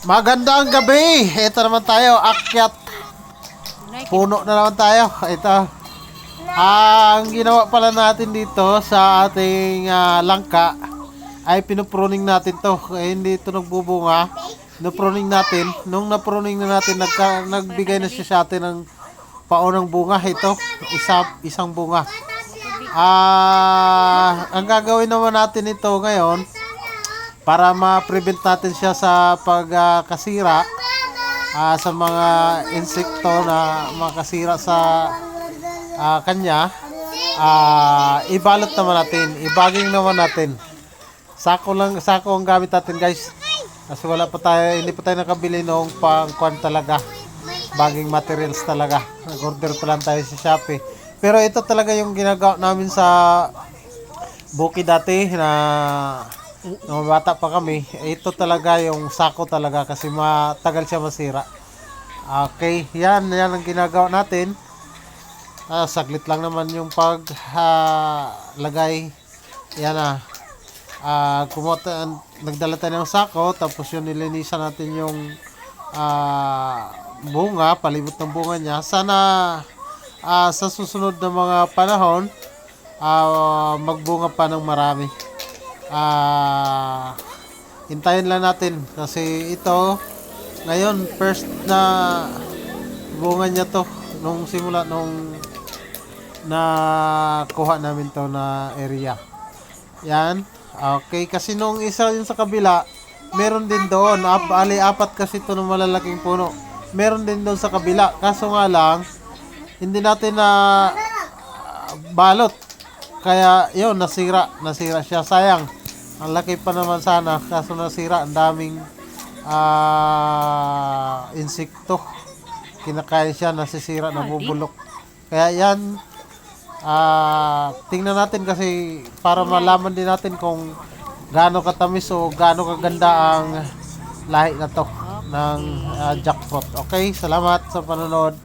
Magandang gabi! Ito naman tayo, akyat. Puno na naman tayo. Ito. Ang ginawa pala natin dito sa ating ah, langka ay pinupruning natin to. Eh, hindi ito nagbubunga. Napruning natin. Nung napruning na natin, nagka, nagbigay na siya sa atin ng paunang bunga. Ito, isa, isang bunga. Ah, ang gagawin naman natin ito ngayon, para ma-prevent natin siya sa pagkasira ah, sa mga insekto na makasira sa ah, kanya ah, ibalot naman natin ibaging naman natin. Sako lang sako ang gamit natin guys. Kasi wala pa tayo hindi pa tayo nakabili noong pang kwan talaga. Baging materials talaga. Nag-order pa lang tayo sa Shopee. Pero ito talaga yung ginagawa namin sa Buki dati na nung bata pa kami, ito talaga yung sako talaga kasi matagal siya masira. Okay, yan, yan ang ginagawa natin. Ah, saglit lang naman yung paglagay. yan na. Ah, kumota, nagdala tayo ng sako, tapos yun nilinisan natin yung ah, bunga, palibot ng bunga niya. Sana ah, sa susunod na mga panahon, ah, magbunga pa ng marami. Ah, hintayin lang natin kasi ito ngayon first na bunga niya to nung simula nung na kuha namin to na area. Yan. Okay, kasi nung isa yung sa kabila, meron din doon. Ap, ali, apat kasi to ng malalaking puno. Meron din doon sa kabila. Kaso nga lang, hindi natin na balot. Kaya, yun, nasira. Nasira siya. Sayang. Ang laki pa naman sana. Kaso nasira. Ang daming ah insekto. Kinakain siya. Nasisira. Nabubulok. Kaya yan. ah tingnan natin kasi para malaman din natin kung gaano katamis o gaano kaganda ang lahi na to ng ah, jackfruit. Okay? Salamat sa panonood.